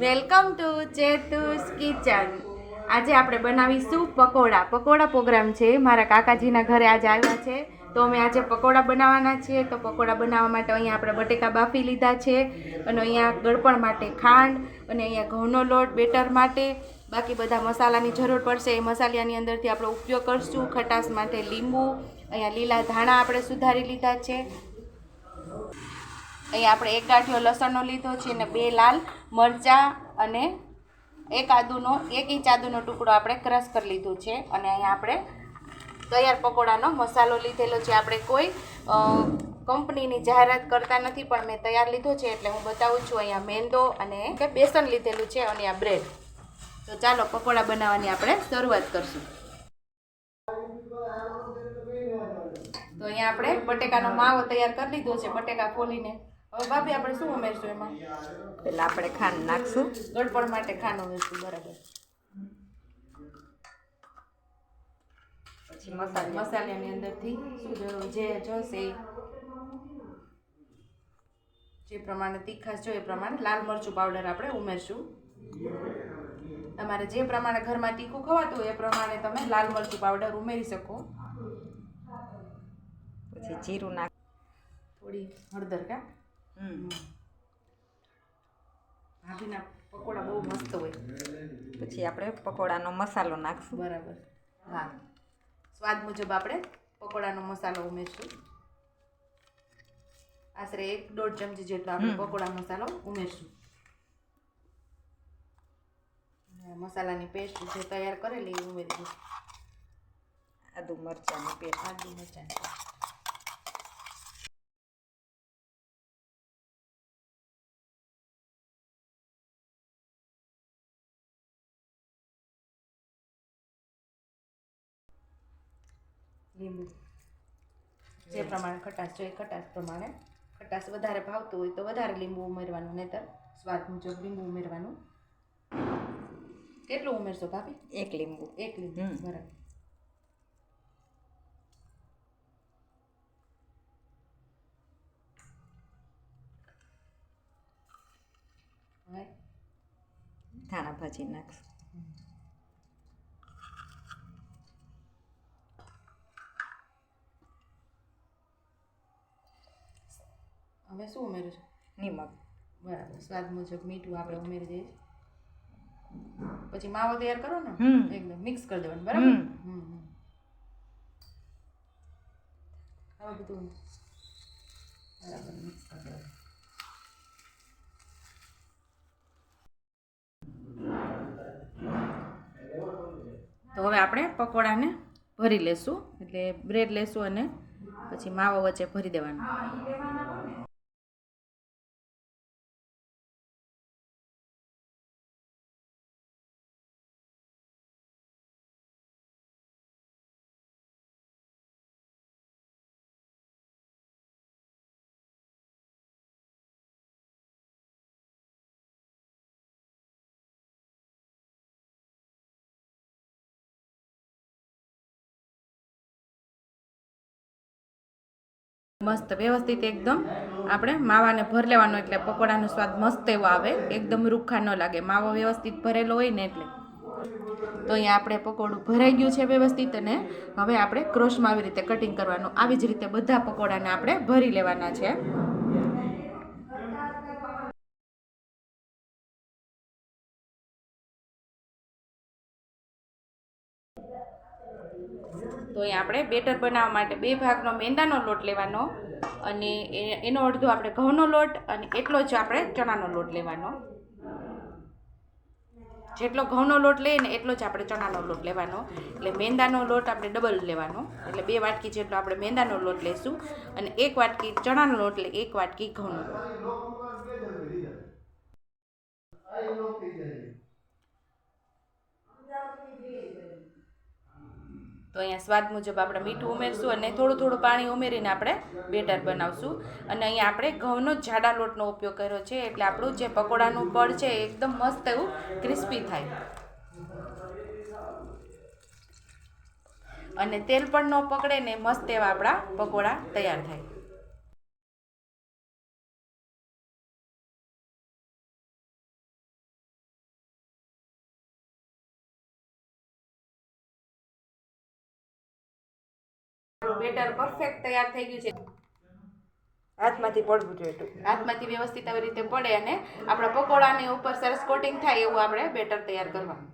Welcome to ચેતુસ kitchen. આજે આપણે બનાવીશું પકોડા. પકોડા પ્રોગ્રામ છે. મારા કાકાજીના ઘરે આજે આવ્યા છે. તો અમે આજે પકોડા બનાવવાના છીએ. તો પકોડા બનાવવા માટે અહીંયા આપણે બટેકા બાફી લીધા છે અને અહીંયા ગળપણ માટે ખાંડ અને અહીંયા ઘઉંનો લોટ, બેટર માટે. બાકી બધા મસાલાની જરૂર પડશે. એ મસાલાની અંદરથી આપણે ઉપયોગ કરશું. ખટાશ માટે લીંબુ. અહીંયા લીલા ધાણા આપણે સુધારી લીધા છે. અહીંયા આપણે એક ગાંઠિયો લસણનો લીધો છે અને બે લાલ મરચાં અને એક આદુનો, એક ઇંચ આદુનો ટુકડો આપણે ક્રશ કરી લીધું છે. અને અહીંયા આપણે તૈયાર પકોડાનો મસાલો લીધેલો છે. આપણે કોઈ કંપનીની જાહેરાત કરતા નથી, પણ મેં તૈયાર લીધો છે એટલે હું બતાવું છું. અહીંયા મેંદો અને કે બેસન લીધેલું છે અને આ બ્રેડ. તો ચાલો પકોડા બનાવવાની આપણે શરૂઆત કરશું. તો અહીંયા આપણે બટેકાનો માવો તૈયાર કરી લીધો છે. બટેકા ફોલીને હવે ભાભી આપણે શું ઉમેરશું એમાં? પેલા આપણે ખાંડ નાખશું. ગળપણ માટે ખાંડ ઉમેરશું બરાબર. પછી મસાલા મસાલાની અંદરથી શું જરૂર જે જોશે. જે પ્રમાણે તીખાશ જોઈએ એ પ્રમાણે લાલ મરચું પાવડર આપણે ઉમેરશું. તમારે જે પ્રમાણે ઘરમાં તીખું ખવાતું હોય એ પ્રમાણે તમે લાલ મરચું પાવડર ઉમેરી શકો. પછી જીરું નાખ થોડી હળદર કા. ભાભીના પકોડા બહુ મસ્ત હોય. પછી આપણે પકોડાનો મસાલો નાખશું. બરાબર. હા. સ્વાદ મુજબ આપણે પકોડાનો મસાલો ઉમેરશું. આશરે એક દોઢ ચમચી જેટલો આપણે. પકોડા મસાલો ઉમેરશું. મસાલાની પેસ્ટ જે તૈયાર કરેલી એ ઉમેરી દઈશું આદુ મરચાંની પેસ્ટ. આદુ મરચાં લીંબુ. જે પ્રમાણે ખટાશ જોઈએ ખટાશ પ્રમાણે. ખટાશ વધારે ભાવતું હોય તો વધારે લીંબુ ઉમેરવાનું નહીતર સ્વાદ મુજબ લીંબુ ઉમેરવાનું. કેટલું ઉમેરશો ભાભી? એક લીંબુ. એક લીંબુ બરાબર. ધાણા ભાજી નાખશું. હવે શું ઉમેરો છો? નિમક. બરાબર સ્વાદ મુજબ મીઠું આપણે ઉમેરી દઈએ પછી માવો તૈયાર કરો ને? એકદમ મિક્સ કરી દેવાનું બરાબર. હવે બધું બરાબર મિક્સ કરી દેવાનું. તો હવે આપણે પકોડાને ભરી લેશું એટલે બ્રેડ લેશું અને પછી માવો વચ્ચે ભરી દેવાનું. મસ્ત વ્યવસ્થિત એકદમ. આપણે માવાને ભર લેવાનો એટલે પકોડાનો સ્વાદ મસ્ત એવો આવે. એકદમ રૂખા ન લાગે. માવો વ્યવસ્થિત ભરેલો હોય ને એટલે. તો અહીંયા આપણે પકોડું ભરાઈ ગયું છે વ્યવસ્થિત અને હવે આપણે ક્રોશમાં આવી રીતે કટિંગ કરવાનું. આવી જ રીતે બધા પકોડાને આપણે ભરી લેવાના છે. તો અહીં આપણે બેટર બનાવવા માટે બે ભાગનો મેંદાનો લોટ લેવાનો અને એનો અડધો આપણે ઘઉંનો લોટ અને એટલો જ આપણે ચણાનો લોટ લેવાનો. જેટલો ઘઉંનો લોટ લઈએ ને એટલો જ આપણે ચણાનો લોટ લેવાનો. એટલે મેંદાનો લોટ આપણે ડબલ લેવાનો. એટલે બે વાટકી જેટલો આપણે મેંદાનો લોટ લેશું અને એક વાટકી ચણાનો લોટ એટલે એક વાટકી ઘઉંનો. લોટ તો અહીંયા સ્વાદ મુજબ આપણે મીઠું ઉમેરશું અને થોડું થોડું પાણી ઉમેરીને આપણે બેટર બનાવશું. અને અહીંયા આપણે ઘઉંનો જાડા લોટનો ઉપયોગ કર્યો છે, એટલે આપણું જે પકોડાનું પડ છે એકદમ મસ્ત એવું ક્રિસ્પી થાય. અને તેલ પણ ન પકડે ને મસ્ત એવા આપણા પકોડા તૈયાર થાય. બેટર પરફેક્ટ તૈયાર થઈ ગયું છે. હાથમાંથી પડવું જોઈએ હાથમાંથી વ્યવસ્થિત આવી રીતે પડે અને આપણા પકોડાની ઉપર સરસ કોટિંગ થાય એવું આપણે બેટર તૈયાર કરવાનું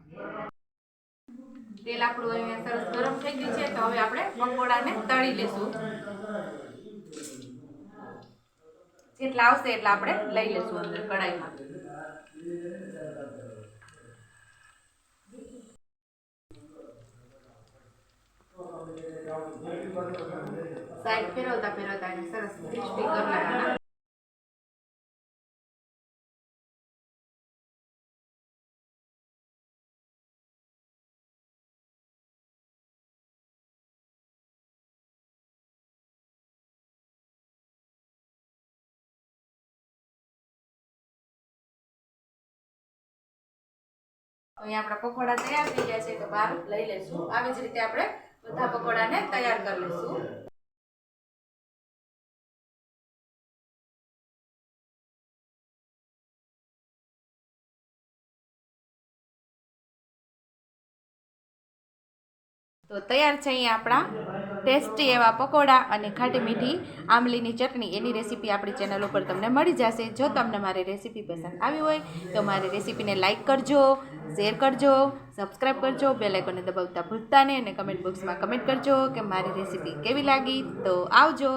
તેલ આપણું અહીંયા સરસ ગરમ થઈ ગયું છે તો હવે આપણે પકોડાને તળી લેશું. જેટલા આવશે એટલા આપણે લઈ લેશું અંદર કડાઈમાં સાઈડ ફેરવતા ફેરવતા સરસ ક્રિસ્પી કરી લેવાના અહીંયા આપણા પકોડા તૈયાર થઈ ગયા છે, તો બહાર લઈ લેશું આવી જ રીતે આપણે બધા પકોડાને તૈયાર કરી લઈશું. તો તૈયાર છે અહીંયા આપણા. ટેસ્ટી એવા પકોડા અને ખાટી મીઠી આમલીની ચટણી, એની રેસીપી આપણી ચેનલ ઉપર તમને મળી જશે. જો તમને મારી રેસીપી પસંદ આવી હોય, તો મારી રેસીપીને લાઇક કરજો, શેર કરજો સબસ્ક્રાઈબ કરજો બેલાઇકોને દબાવતા ભૂલતા નહીં અને કમેન્ટ બોક્સમાં કમેન્ટ કરજો કે મારી રેસીપી કેવી લાગી. તો આવજો.